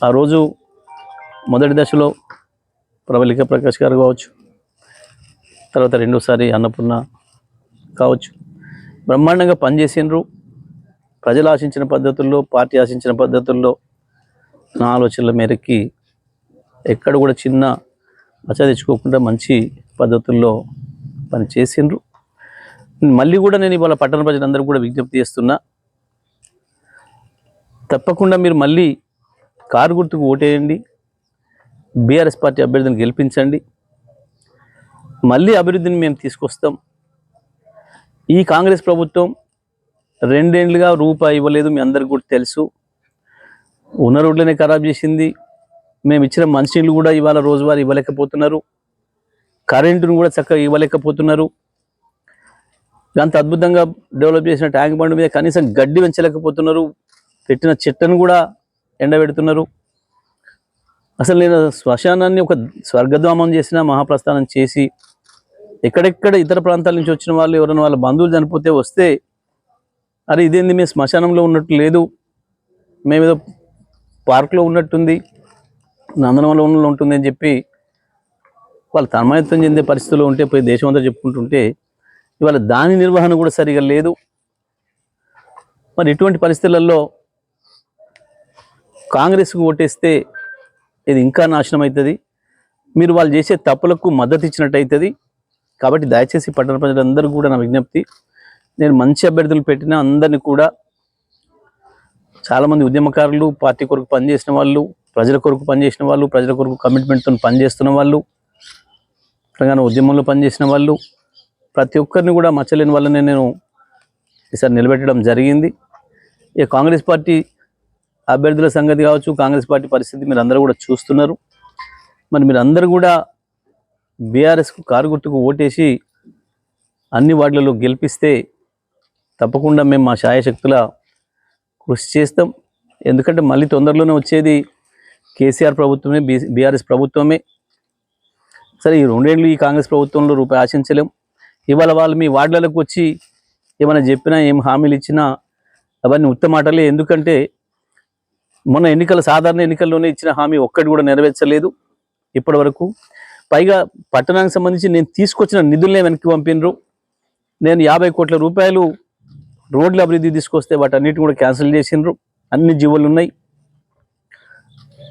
ఆ రోజు మొదటి దశలో ప్రబలిక ప్రకాష్ గారు కావచ్చు తర్వాత రెండోసారి అన్నపూర్ణ కావచ్చు. బ్రహ్మాండంగా పనిచేసిండ్రు. ప్రజలు ఆశించిన పద్ధతుల్లో పార్టీ ఆశించిన పద్ధతుల్లో నా ఆలోచనల మేరకి ఎక్కడ కూడా చిన్న మచ్చ తెచ్చుకోకుండా మంచి పద్ధతుల్లో పని చేసిండ్రు మళ్ళీ కూడా నేను ఇవాళ పట్టణ ప్రజలందరూ కూడా విజ్ఞప్తి చేస్తున్నా తప్పకుండా మీరు మళ్ళీ కారు గుర్తుకు ఓటేయండి. బీఆర్ఎస్ పార్టీ అభ్యర్థిని గెలిపించండి. మళ్ళీ అభివృద్ధిని మేము తీసుకొస్తాం. ఈ కాంగ్రెస్ ప్రభుత్వం రెండేండ్లుగా రూపాయి ఇవ్వలేదు మీ అందరికి కూడా తెలుసు. ఉన్న రోడ్లనే ఖరాబ్ చేసింది. మేము ఇచ్చిన మంచినీళ్ళు కూడా ఇవాళ రోజువారీ ఇవ్వలేకపోతున్నారు. కరెంటును కూడా చక్కగా ఇవ్వలేకపోతున్నారు. అంత అద్భుతంగా డెవలప్ చేసిన ట్యాంక్ బండ్ మీద కనీసం గడ్డి పెంచలేకపోతున్నారు. పెట్టిన చెట్టును కూడా ఎండబెడుతున్నారు. అసలు నేను శ్మశానాన్ని ఒక స్వర్గధామం చేసిన మహాప్రస్థానం చేసి ఎక్కడెక్కడ ఇతర ప్రాంతాల నుంచి వచ్చిన వాళ్ళు ఎవరైనా వాళ్ళ బంధువులు చనిపోతే వస్తే అరే ఇదేంది మేము శ్మశానంలో ఉన్నట్టు లేదు. మేమేదో పార్క్లో ఉన్నట్టుంది నందనవనంలో ఉంటుంది అని చెప్పి వాళ్ళు తన్మయత్వం చెందే పరిస్థితుల్లో ఉంటే పోయి దేశం అంతా చెప్పుకుంటుంటే ఇవాళ దాని నిర్వహణ కూడా సరిగా లేదు. మరి ఇటువంటి పరిస్థితులలో కాంగ్రెస్కు ఓటేస్తే ఇది ఇంకా నాశనం అవుతుంది మీరు వాళ్ళు చేసే తప్పులకు మద్దతు ఇచ్చినట్టు అవుతుంది కాబట్టి దయచేసి పట్టణ ప్రజలందరూ కూడా నా విజ్ఞప్తి నేను మంచి అభ్యర్థులు పెట్టిన అందరినీ కూడా చాలామంది ఉద్యమకారులు పార్టీ కొరకు పనిచేసిన వాళ్ళు ప్రజల కొరకు పనిచేసిన వాళ్ళు ప్రజల కొరకు కమిట్మెంట్తో పనిచేస్తున్న వాళ్ళు తెలంగాణ ఉద్యమంలో పనిచేసిన వాళ్ళు ప్రతి ఒక్కరిని కూడా మచ్చలేని వాళ్ళనే నేను ఈసారి నిలబెట్టడం జరిగింది. ఇక కాంగ్రెస్ పార్టీ అభ్యర్థుల సంగతి కావచ్చు కాంగ్రెస్ పార్టీ పరిస్థితి మీరు అందరూ కూడా చూస్తున్నారు. మరి మీరు అందరూ కూడా బీఆర్ఎస్కు కారు గుర్తుకు ఓటేసి అన్ని వార్డులలో గెలిపిస్తే తప్పకుండా మేము మా శాయశక్తుల కృషి చేస్తాం. ఎందుకంటే మళ్ళీ తొందరలోనే వచ్చేది కేసీఆర్ ప్రభుత్వమే బీ బీఆర్ఎస్ ప్రభుత్వమే. సరే ఈ రెండేళ్ళు ఈ కాంగ్రెస్ ప్రభుత్వంలో రూపాయి ఆశించలేం. ఇవాళ వాళ్ళు మీ వార్డులకు వచ్చి ఏమైనా చెప్పినా ఏం హామీలు ఇచ్చినా అవన్నీ ఉత్తమాటలే ఎందుకంటే మొన్న ఎన్నికల సాధారణ ఎన్నికల్లోనే ఇచ్చిన హామీ ఒక్కటి కూడా నెరవేర్చలేదు. ఇప్పటి వరకు పైగా పట్టణానికి సంబంధించి నేను తీసుకొచ్చిన నిధులనే వెనక్కి పంపినరు. నేను యాభై కోట్ల రూపాయలు రోడ్ల అభివృద్ధి తీసుకొస్తే వాటన్నిటిని కూడా క్యాన్సిల్ చేసిండ్రు. అన్ని జీవోలు ఉన్నాయి.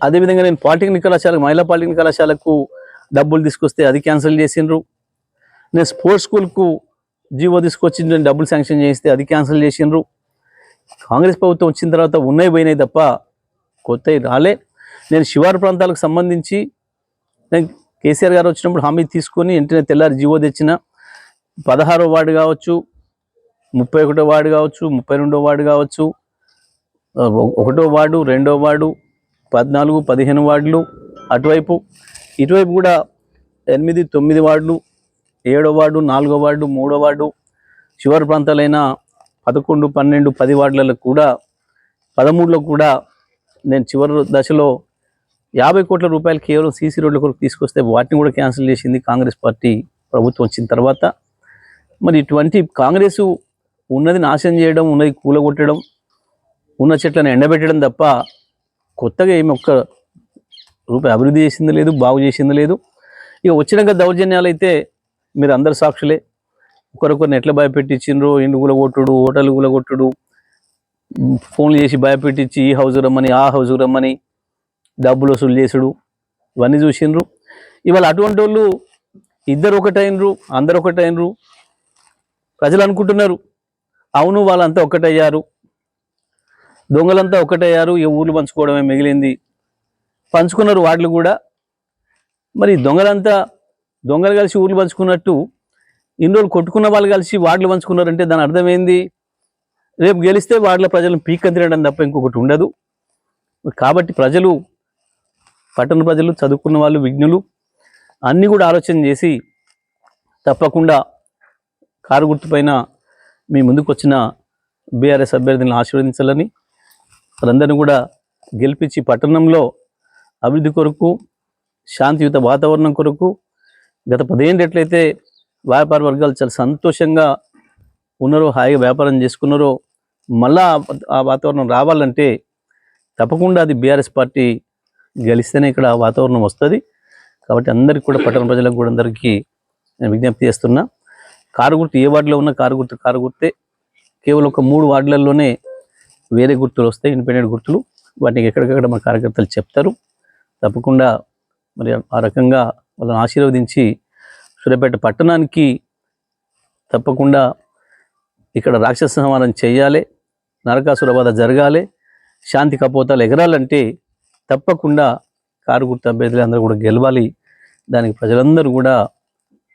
అదేవిధంగా నేను పాలిటెక్నిక్ కళాశాల మహిళా పాలిటెక్నిక్ కళాశాలకు డబ్బులు తీసుకొస్తే అది క్యాన్సిల్ చేసిండ్రు. నేను స్పోర్ట్స్ స్కూల్కు జీవో తీసుకొచ్చి నేను డబ్బులు శాంక్షన్ చేస్తే అది క్యాన్సిల్ చేసిండ్రు. కాంగ్రెస్ ప్రభుత్వం వచ్చిన తర్వాత ఉన్నాయి పోయినాయి తప్ప కొత్తవి రాలే. నేను శివారు ప్రాంతాలకు సంబంధించి నేను కేసీఆర్ గారు వచ్చినప్పుడు హామీ తీసుకొని వెంటనే తెల్లారి జీవో తెచ్చిన. పదహారో వార్డు కావచ్చు ముప్పై ఒకటో వార్డు కావచ్చు ముప్పై రెండో వార్డు కావచ్చు ఒకటో వార్డు రెండో వార్డు పద్నాలుగు పదిహేను వార్డులు అటువైపు. ఇటువైపు కూడా ఎనిమిది తొమ్మిది వార్డులు ఏడో వార్డు నాలుగో వార్డు మూడో వార్డు చివరి ప్రాంతాలైన పదకొండు పన్నెండు పది వార్డులలో కూడా పదమూడులో కూడా నేను చివరి దశలో యాభై కోట్ల రూపాయలు కేవలం సీసీ రోడ్ల కొరకు తీసుకొస్తే వాటిని కూడా క్యాన్సిల్ చేసింది కాంగ్రెస్ పార్టీ ప్రభుత్వం వచ్చిన తర్వాత. మరి ఇటువంటి కాంగ్రెస్ ఉన్నది నాశనం చేయడం ఉన్నది కూలగొట్టడం ఉన్న చెట్లను ఎండబెట్టడం తప్ప కొత్తగా ఏమి ఒక్క రూపాయి అభివృద్ధి చేసింది లేదు బాగు చేసింది లేదు. ఇక వచ్చినాక దౌర్జన్యాలు అయితే మీరు అందరు సాక్షులే. ఒకరొకరిని ఎట్లా భయపెట్టించిండ్రు ఇండు కూలగొట్టుడు? హోటల్ కూలగొట్టుడు? ఫోన్లు చేసి భయపెట్టించి ఈ హౌస్ రమ్మని ఆ హౌస్ రమ్మని డబ్బులు వసూలు చేసుడు. ఇవన్నీ చూసిండ్రు. ఇవాళ అటువంటి వాళ్ళు ఇద్దరు ఒకటైనరు అందరు ఒకటైనరు. ప్రజలు అనుకుంటున్నారు అవును వాళ్ళంతా ఒక్కటయ్యారు దొంగలంతా ఒక్కటయ్యారు ఈ ఊర్లు పంచుకోవడమే మిగిలింది. పంచుకున్నారు వాళ్ళు కూడా. మరి దొంగలంతా దొంగలు కలిసి ఊర్లు పంచుకున్నట్టు ఇన్ని రోజులు కొట్టుకున్న వాళ్ళు కలిసి వార్డులు పంచుకున్నారంటే దాని అర్థం ఏంది? రేపు గెలిస్తే వార్డుల ప్రజలను పీక తినడం తప్ప ఇంకొకటి ఉండదు. కాబట్టి ప్రజలు పట్టణ ప్రజలు చదువుకున్న వాళ్ళు విఘ్నులు అన్నీ కూడా ఆలోచన చేసి తప్పకుండా కారు గుర్తుపైన మీ ముందుకు వచ్చిన బీఆర్ఎస్ అభ్యర్థిని ఆశీర్వదించాలని వారందరినీ కూడా గెలిపించి పట్టణంలో అభివృద్ధి కొరకు శాంతియుత వాతావరణం కొరకు గత పదిహేను ఎట్లయితే వ్యాపార వర్గాలు చాలా సంతోషంగా ఉన్నారో హాయిగా వ్యాపారం చేసుకున్నారో మళ్ళా ఆ- వాతావరణం రావాలంటే తప్పకుండా అది బీఆర్ఎస్ పార్టీ గెలిస్తేనే ఇక్కడ వాతావరణం వస్తుంది. కాబట్టి అందరికీ కూడా పట్టణ ప్రజలకు కూడా అందరికీ నేను విజ్ఞప్తి చేస్తున్నా కారు గుర్తు ఏ వార్డులో ఉన్న కారు గుర్తు కారు గుర్తే కేవలం ఒక మూడు వార్డులలోనే వేరే గుర్తులు వస్తాయి ఇండిపెండెంట్ గుర్తులు. వాటికి ఎక్కడికక్కడ మన కార్యకర్తలు చెప్తారు. తప్పకుండా మరి ఆ రకంగా వాళ్ళని ఆశీర్వదించి సూర్యాపేట పట్టణానికి తప్పకుండా ఇక్కడ రాక్షస సంహారం చేయాలి. నరకాసుర బాధ జరగాలి శాంతి కపోతాలు. ఎగరాలంటే తప్పకుండా కారు గుర్తు అభ్యర్థులు అందరూ కూడా గెలవాలి. దానికి ప్రజలందరూ కూడా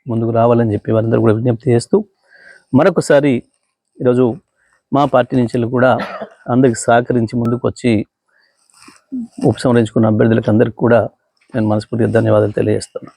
ముందుకు రావాలని చెప్పి వారందరూ కూడా విజ్ఞప్తి చేస్తూ మరొకసారి ఈరోజు మా పార్టీ నుంచి కూడా అందరికి సహకరించి ముందుకు వచ్చి ఉపసంహరించుకున్న అభ్యర్థులకు అందరికీ కూడా నేను మనస్ఫూర్తిగా ధన్యవాదాలు తెలియజేస్తున్నాను.